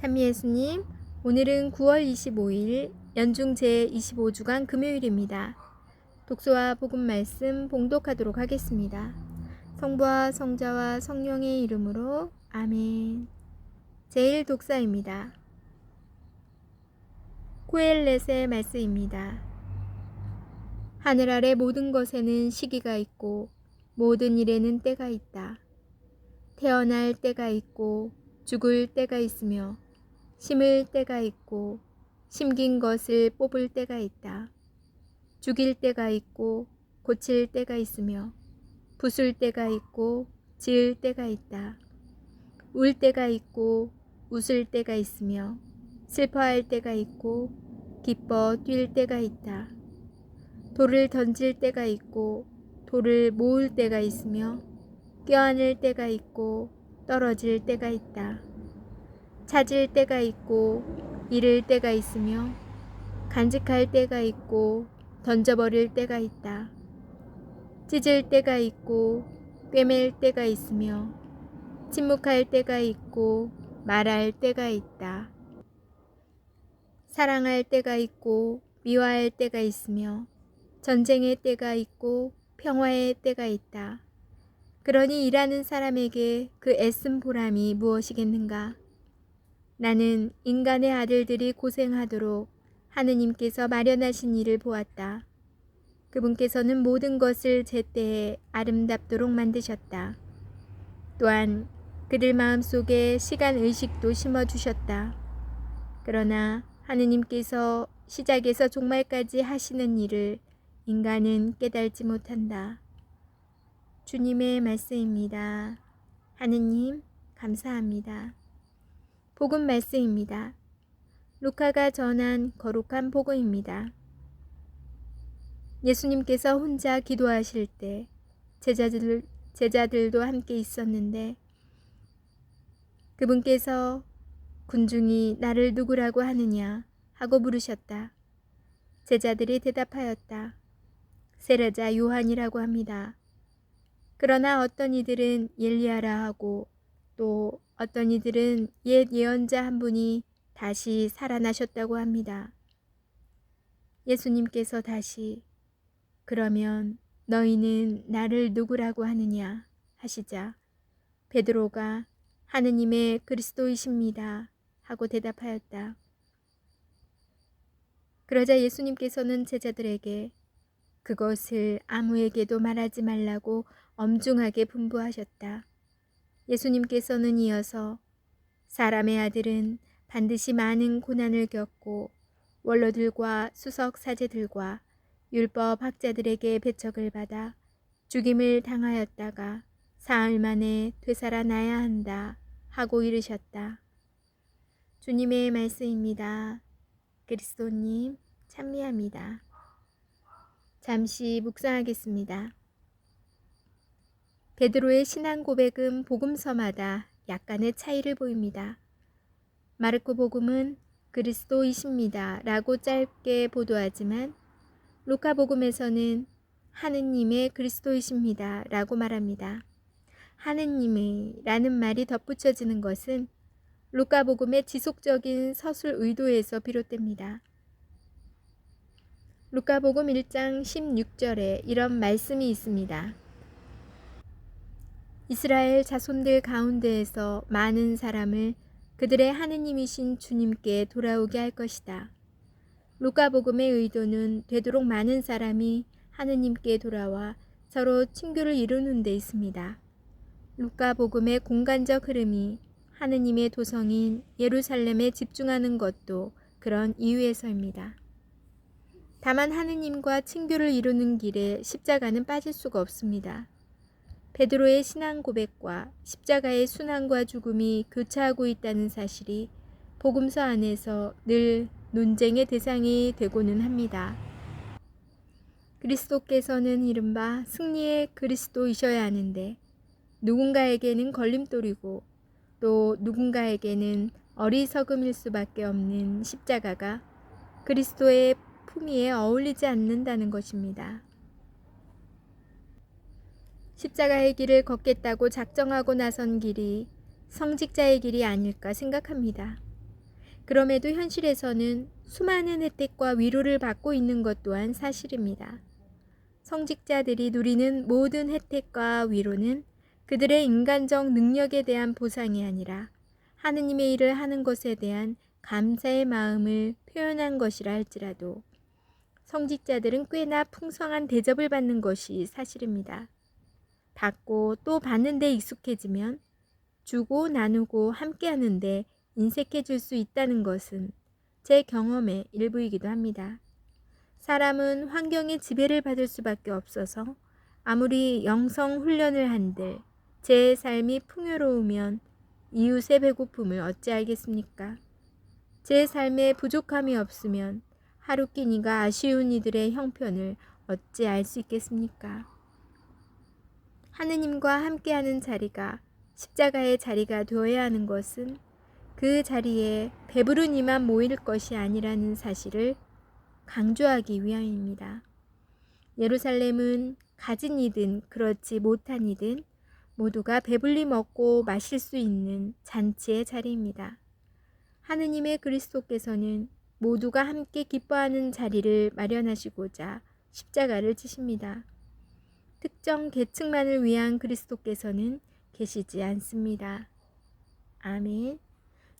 찬미 예수님, 오늘은 9월 25일 연중 제25주간 금요일입니다. 독서와 복음 말씀 봉독하도록 하겠습니다. 성부와 성자와 성령의 이름으로 아멘. 제1 독사입니다. 코엘렛의 말씀입니다. 하늘 아래 모든 것에는 시기가 있고 모든 일에는 때가 있다. 태어날 때가 있고 죽을 때가 있으며 심을 때가 있고 심긴 것을 뽑을 때가 있다. 죽일 때가 있고 고칠 때가 있으며 부술 때가 있고 지을 때가 있다. 울 때가 있고 웃을 때가 있으며 슬퍼할 때가 있고 기뻐 뛸 때가 있다. 돌을 던질 때가 있고 돌을 모을 때가 있으며 껴안을 때가 있고 떨어질 때가 있다. 찾을 때가 있고 잃을 때가 있으며 간직할 때가 있고 던져버릴 때가 있다. 찢을 때가 있고 꿰맬 때가 있으며 침묵할 때가 있고 말할 때가 있다. 사랑할 때가 있고 미워할 때가 있으며 전쟁의 때가 있고 평화의 때가 있다. 그러니 일하는 사람에게 그 애쓴 보람이 무엇이겠는가? 나는 인간의 아들들이 고생하도록 하느님께서 마련하신 일을 보았다. 그분께서는 모든 것을 제때에 아름답도록 만드셨다. 또한 그들 마음속에 시간 의식도 심어 주셨다. 그러나 하느님께서 시작에서 종말까지 하시는 일을 인간은 깨달지 못한다. 주님의 말씀입니다. 하느님, 감사합니다. 복음 말씀입니다. 루카가 전한 거룩한 복음입니다. 예수님께서 혼자 기도하실 때 제자들, 제자들도 함께 있었는데 그분께서 군중이 나를 누구라고 하느냐 하고 물으셨다. 제자들이 대답하였다. 세례자 요한이라고 합니다. 그러나 어떤 이들은 엘리야라 하고 또 어떤 이들은 옛 예언자 한 분이 다시 살아나셨다고 합니다. 예수님께서 다시 그러면 너희는 나를 누구라고 하느냐 하시자 베드로가 하느님의 그리스도이십니다 하고 대답하였다. 그러자 예수님께서는 제자들에게 그것을 아무에게도 말하지 말라고 엄중하게 분부하셨다. 예수님께서는 이어서 사람의 아들은 반드시 많은 고난을 겪고 원로들과 수석 사제들과 율법 학자들에게 배척을 받아 죽임을 당하였다가 사흘 만에 되살아나야 한다 하고 이르셨다. 주님의 말씀입니다. 그리스도님 찬미합니다. 잠시 묵상하겠습니다. 베드로의 신앙 고백은 복음서마다 약간의 차이를 보입니다. 마르코 복음은 그리스도이십니다. 라고 짧게 보도하지만 루카 복음에서는 하느님의 그리스도이십니다. 라고 말합니다. 하느님의 라는 말이 덧붙여지는 것은 루카 복음의 지속적인 서술 의도에서 비롯됩니다. 루카복음 1장 16절에 이런 말씀이 있습니다. 이스라엘 자손들 가운데에서 많은 사람을 그들의 하느님이신 주님께 돌아오게 할 것이다. 루카복음의 의도는 되도록 많은 사람이 하느님께 돌아와 서로 친교를 이루는 데 있습니다. 루카복음의 공간적 흐름이 하느님의 도성인 예루살렘에 집중하는 것도 그런 이유에서입니다. 다만 하느님과 친교를 이루는 길에 십자가는 빠질 수가 없습니다. 베드로의 신앙 고백과 십자가의 순환과 죽음이 교차하고 있다는 사실이 복음서 안에서 늘 논쟁의 대상이 되고는 합니다. 그리스도께서는 이른바 승리의 그리스도이셔야 하는데 누군가에게는 걸림돌이고 또 누군가에게는 어리석음일 수밖에 없는 십자가가 그리스도의 품위에 어울리지 않는다는 것입니다. 십자가의 길을 걷겠다고 작정하고 나선 길이 성직자의 길이 아닐까 생각합니다. 그럼에도 현실에서는 수많은 혜택과 위로를 받고 있는 것 또한 사실입니다. 성직자들이 누리는 모든 혜택과 위로는 그들의 인간적 능력에 대한 보상이 아니라 하느님의 일을 하는 것에 대한 감사의 마음을 표현한 것이라 할지라도 성직자들은 꽤나 풍성한 대접을 받는 것이 사실입니다. 받고 또 받는 데 익숙해지면 주고 나누고 함께 하는데 인색해질 수 있다는 것은 제 경험의 일부이기도 합니다. 사람은 환경의 지배를 받을 수밖에 없어서 아무리 영성 훈련을 한들 제 삶이 풍요로우면 이웃의 배고픔을 어찌 알겠습니까? 제 삶에 부족함이 없으면 하루 끼니가 아쉬운 이들의 형편을 어찌 알 수 있겠습니까? 하느님과 함께하는 자리가 십자가의 자리가 되어야 하는 것은 그 자리에 배부른 이만 모일 것이 아니라는 사실을 강조하기 위함입니다. 예루살렘은 가진 이든 그렇지 못한 이든 모두가 배불리 먹고 마실 수 있는 잔치의 자리입니다. 하느님의 그리스도께서는 모두가 함께 기뻐하는 자리를 마련하시고자 십자가를 지십니다. 특정 계층만을 위한 그리스도께서는 계시지 않습니다. 아멘.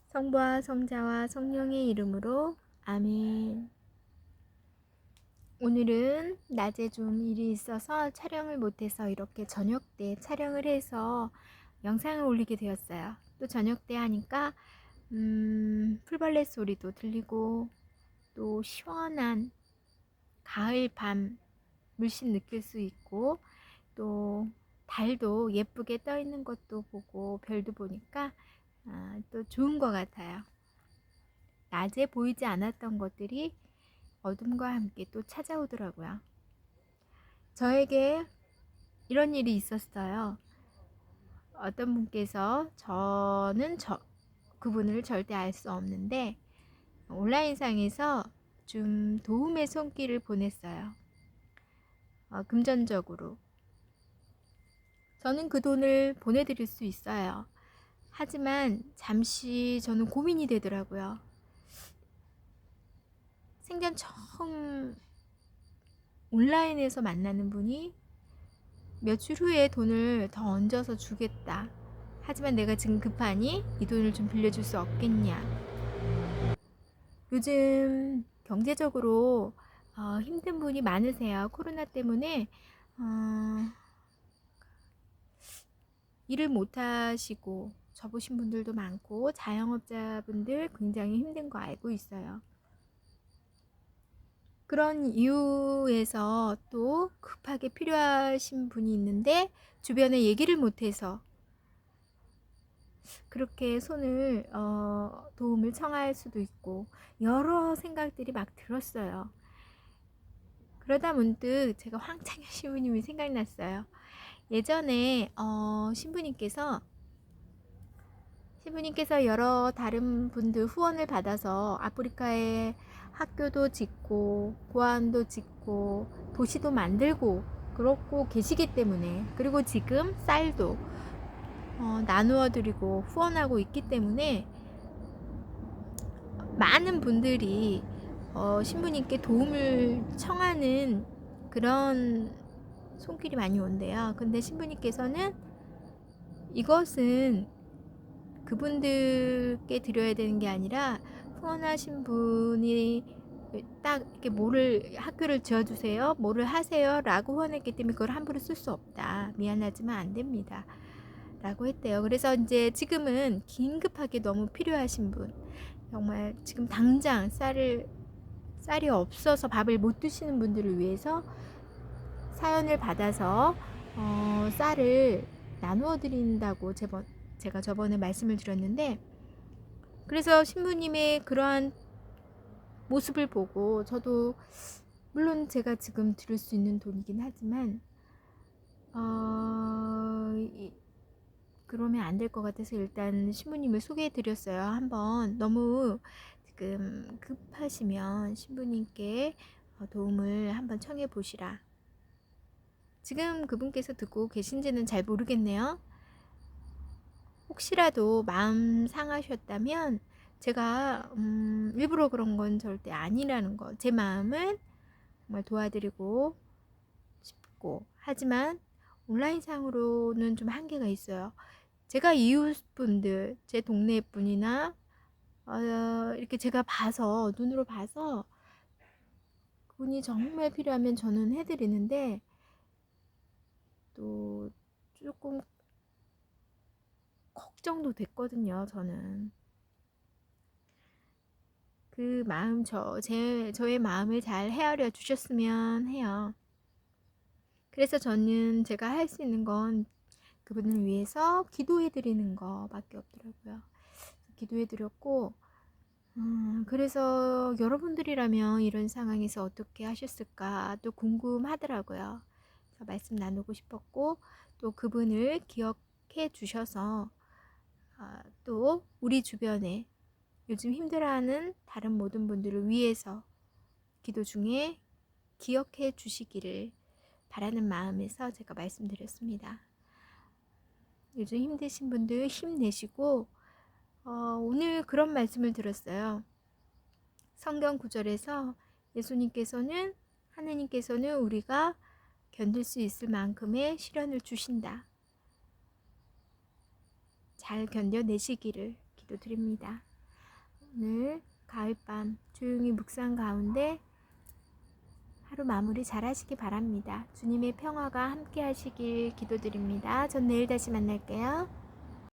성부와 성자와 성령의 이름으로 아멘. 오늘은 낮에 좀 일이 있어서 촬영을 못해서 이렇게 저녁 때 촬영을 해서 영상을 올리게 되었어요. 또 저녁 때 하니까 음, 풀벌레 소리도 들리고 또 시원한 가을 밤 물씬 느낄 수 있고 또 달도 예쁘게 떠 있는 것도 보고 별도 보니까 아, 또 좋은 것 같아요. 낮에 보이지 않았던 것들이 어둠과 함께 또 찾아오더라고요. 저에게 이런 일이 있었어요. 어떤 분께서 저는 저 그분을 절대 알 수 없는데 온라인상에서 좀 도움의 손길을 보냈어요. 어, 금전적으로. 저는 그 돈을 보내드릴 수 있어요. 하지만 잠시 저는 고민이 되더라고요. 생전 처음 온라인에서 만나는 분이 며칠 후에 돈을 더 얹어서 주겠다. 하지만 내가 지금 급하니 이 돈을 좀 빌려줄 수 없겠냐. 요즘 경제적으로 어, 힘든 분이 많으세요. 코로나 때문에 어, 일을 못 하시고 접으신 분들도 많고 자영업자분들 굉장히 힘든 거 알고 있어요. 그런 이유에서 또 급하게 필요하신 분이 있는데 주변에 얘기를 못해서 그렇게 손을 어, 도움을 청할 수도 있고 여러 생각들이 막 들었어요. 그러다 문득 제가 황창현 신부님이 생각났어요. 예전에 어, 신부님께서 신부님께서 여러 다른 분들 후원을 받아서 아프리카에 학교도 짓고 고아원도 짓고 도시도 만들고 그렇고 계시기 때문에 그리고 지금 쌀도 어, 나누어 드리고 후원하고 있기 때문에 많은 분들이 어, 신부님께 도움을 청하는 그런 손길이 많이 온대요. 근데 신부님께서는 이것은 그분들께 드려야 되는 게 아니라 후원하신 분이 딱 이렇게 뭐를 학교를 지어주세요, 뭐를 하세요 라고 후원했기 때문에 그걸 함부로 쓸 수 없다. 미안하지만 안 됩니다. 라고 했대요. 그래서 이제 지금은 긴급하게 너무 필요하신 분, 정말 지금 당장 쌀을 쌀이 없어서 밥을 못 드시는 분들을 위해서 사연을 받아서 어, 쌀을 나누어 드린다고 제번, 제가 저번에 말씀을 드렸는데 그래서 신부님의 그러한 모습을 보고 저도 물론 제가 지금 들을 수 있는 돈이긴 하지만 어, 이, 그러면 안 될 것 같아서 일단 신부님을 소개해 드렸어요. 한번 너무 지금 급하시면 신부님께 어, 도움을 한번 청해 보시라. 지금 그분께서 듣고 계신지는 잘 모르겠네요. 혹시라도 마음 상하셨다면 제가 음, 일부러 그런 건 절대 아니라는 거. 제 마음은 정말 도와드리고 싶고 하지만 온라인상으로는 좀 한계가 있어요. 제가 이웃분들, 제 동네 분이나 어, 이렇게 제가 봐서 눈으로 봐서 그분이 정말 필요하면 저는 해드리는데 또 조금 걱정도 됐거든요. 저는 그 마음 저 제 저의 마음을 잘 헤아려 주셨으면 해요. 그래서 저는 제가 할 수 있는 건 그분을 위해서 기도해 드리는 거밖에 없더라고요. 기도해 드렸고 음, 그래서 여러분들이라면 이런 상황에서 어떻게 하셨을까 또 궁금하더라고요. 말씀 나누고 싶었고 또 그분을 기억해 주셔서 아, 또 우리 주변에 요즘 힘들어하는 다른 모든 분들을 위해서 기도 중에 기억해 주시기를 바라는 마음에서 제가 말씀드렸습니다. 요즘 힘드신 분들 힘내시고 어, 오늘 그런 말씀을 들었어요. 성경 구절에서 예수님께서는 하느님께서는 우리가 견딜 수 있을 만큼의 시련을 주신다. 잘 견뎌내시기를 기도드립니다. 오늘 가을밤 조용히 묵상 가운데 하루 마무리 잘 하시기 바랍니다. 주님의 평화가 함께 하시길 기도드립니다. 전 내일 다시 만날게요.